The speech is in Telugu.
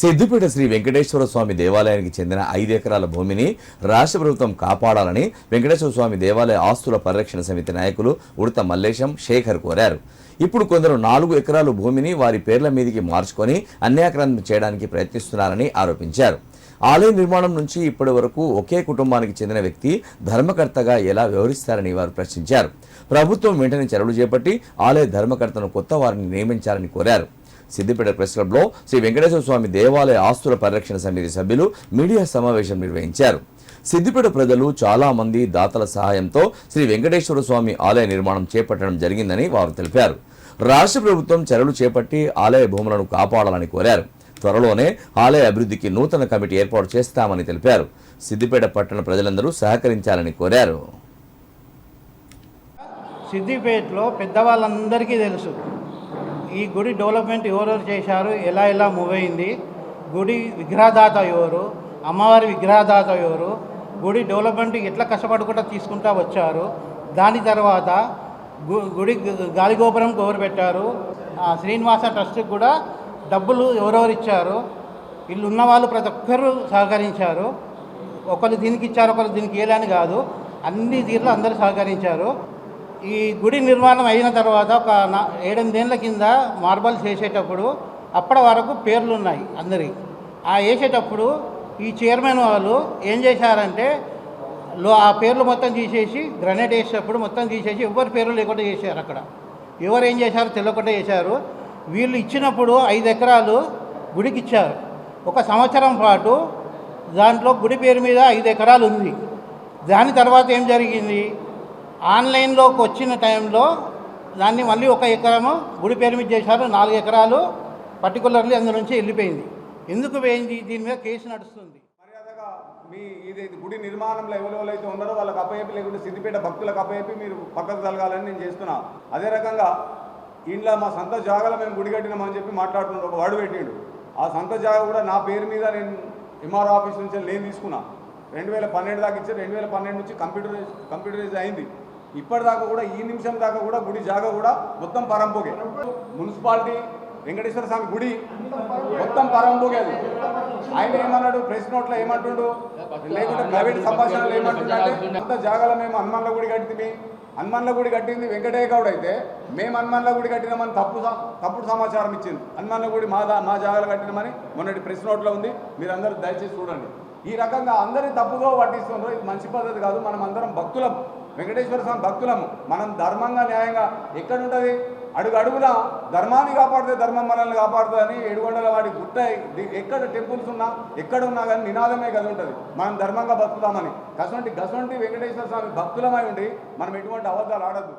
సిద్దిపేట శ్రీ వెంకటేశ్వర స్వామి దేవాలయానికి చెందిన ఐదు ఎకరాల భూమిని రాష్ట్ర ప్రభుత్వం కాపాడాలని వెంకటేశ్వర స్వామి దేవాలయ ఆస్తుల పరిరక్షణ సమితి నాయకులు ఉడత మల్లేశం శేఖర్ కోరారు. ఇప్పుడు కొందరు నాలుగు ఎకరాలు భూమిని వారి పేర్ల మీదికి మార్చుకొని అన్యాక్రాంతం చేయడానికి ప్రయత్నిస్తున్నారని ఆరోపించారు. ఆలయ నిర్మాణం నుంచి ఇప్పటి వరకు ఒకే కుటుంబానికి చెందిన వ్యక్తి ధర్మకర్తగా ఎలా వ్యవహరిస్తారని వారు ప్రశ్నించారు. ప్రభుత్వం వెంటనే చర్యలు చేపట్టి ఆలయ ధర్మకర్తను కొత్త వారిని నియమించాలని కోరారు. సిద్దిపేట ప్రెస్ క్లబ్లో శ్రీ వెంకటేశ్వర స్వామి దేవాలయ ఆస్తుల పరిరక్షణ సమితి సభ్యులు మీడియా సమావేశం నిర్వహించారు. సిద్దిపేట ప్రజలు చాలా మంది దాతల సహాయంతో శ్రీ వెంకటేశ్వర స్వామి ఆలయ నిర్మాణం చేపట్టడం జరిగిందని వారు తెలిపారు. రాష్ట్ర ప్రభుత్వం చర్యలు చేపట్టి ఆలయ భూములను కాపాడాలని కోరారు. త్వరలోనే ఆలయ అభివృద్ధికి నూతన కమిటీ ఏర్పాటు చేస్తామని తెలిపారు. సిద్దిపేట పట్టణ ప్రజలందరూ సహకరించాలని కోరారు. సిద్దిపేటలో పెద్దవాళ్ళందరికీ తెలుసు. ఈ గుడి డెవలప్మెంట్ ఎవరెవరు చేశారు? ఎలా ఎలా మూవ్ అయింది? గుడి విగ్రహదాత ఎవరు? అమ్మవారి విగ్రహదాత ఎవరు? గుడి డెవలప్మెంట్ ఎట్లా కష్టపడుకుంటా తీసుకుంటా వచ్చారు? దాని తర్వాత గు గుడి గాలిగోపురం ఎవరు పెట్టారు? ఆ శ్రీనివాస ట్రస్ట్కి కూడా డబ్బులు ఎవరెవరు ఇచ్చారు? వీళ్ళు ఉన్న వాళ్ళు ప్రతి ఒక్కరు సహకరించారు. ఒకరు దీనికి ఇచ్చారు ఒకరు దీనికి ఇవ్వాలని కాదు. అన్ని తీరులో అందరూ సహకరించారు. ఈ గుడి నిర్మాణం అయిన తర్వాత ఒక నా ఏడెనిమిదేళ్ళ కింద మార్బల్స్ వేసేటప్పుడు అప్పటి వరకు పేర్లు ఉన్నాయి అందరి. ఆ వేసేటప్పుడు ఈ చైర్మన్ వాళ్ళు ఏం చేశారంటే లో ఆ పేర్లు మొత్తం తీసేసి గ్రనేడ్ వేసేటప్పుడు మొత్తం తీసేసి ఎవరి పేర్లు లేకుండా చేశారు అక్కడ. ఎవరు ఏం చేశారో తెలియకుండా చేశారు. వీళ్ళు ఇచ్చినప్పుడు ఐదు ఎకరాలు గుడికి ఇచ్చారు ఒక సంవత్సరం పాటు దాంట్లో గుడి పేరు మీద ఐదు ఎకరాలు ఉంది. దాని తర్వాత ఏం జరిగింది? ఆన్లైన్లోకి వచ్చిన టైంలో దాన్ని మళ్ళీ ఒక ఎకరము గుడి పేరు మీద చేశారు నాలుగు ఎకరాలు పర్టికులర్లీ అందు నుంచి వెళ్ళిపోయింది. ఎందుకు పోయింది? దీని మీద కేసు నడుస్తుంది. మర్యాదగా మీ ఇది గుడి నిర్మాణంలో ఎవరెవరు అయితే ఉన్నారో వాళ్ళకి అప్పయపి లేకుంటే సిద్దిపేట భక్తులకు అప్పయపి మీరు పక్కకు తలగాలని నేను చేస్తున్నా. అదే రకంగా ఇంట్లో మా సొంత జాగాలో మేము గుడి కట్టినామని చెప్పి మాట్లాడుతున్నాడు ఒక వాడు పెట్టిండు. ఆ సొంత జాగా కూడా నా పేరు మీద నేను ఎంఆర్ ఆఫీస్ నుంచి నేను తీసుకున్నా. రెండు వేల పన్నెండు దాకా ఇచ్చి రెండు వేల పన్నెండు నుంచి కంప్యూటరైజ్ కంప్యూటరైజ్ అయింది. ఇప్పటిదాకా కూడా ఈ నిమిషం దాకా కూడా గుడి జాగా కూడా మొత్తం పరంపోగే మున్సిపాలిటీ వెంకటేశ్వర స్వామి గుడి మొత్తం పరంపోగే అది. ఆయన ఏమన్నాడు? ప్రెస్ నోట్లో ఏమంటుండు? లేకుంటే ప్రైవేట్ సంభాషణలు ఏమంటుండే అంత జాగాలో మేము హనుమాన్ల గుడి కట్టింది. హనుమాన్ల గుడి కట్టింది వెంకటయ్య గౌడ్ అయితే. మేము హనుమాన్ల గుడి కట్టినామని తప్పు స- తప్పుడు సమాచారం ఇచ్చింది హనుమాన్ల గుడి మా మా జాగాలో కట్టినామని మొన్నటి ప్రెస్ నోట్లో ఉంది. మీరు అందరూ దయచేసి చూడండి. ఈ రకంగా అందరి తప్పుగా పట్టిస్తున్నారు ఇది మంచి పద్ధతి కాదు. మనం అందరం భక్తులం. వెంకటేశ్వర స్వామి భక్తులము. మనం ధర్మంగా న్యాయంగా ఎక్కడ ఉంటుంది అడుగు అడుగున ధర్మాన్ని కాపాడితే ధర్మం మనల్ని కాపాడుతుందని ఏడుగొండల వాడి గుట్ట ఎక్కడ టెంపుల్స్ ఉన్నా ఎక్కడ ఉన్నా కానీ నినాదమే కదా ఉంటుంది. మనం ధర్మంగా బతుకుతామని. కసంటి కసంటి వెంకటేశ్వర స్వామి భక్తులమై ఉండి మనం ఎటువంటి అబద్ధాలు ఆడద్దు.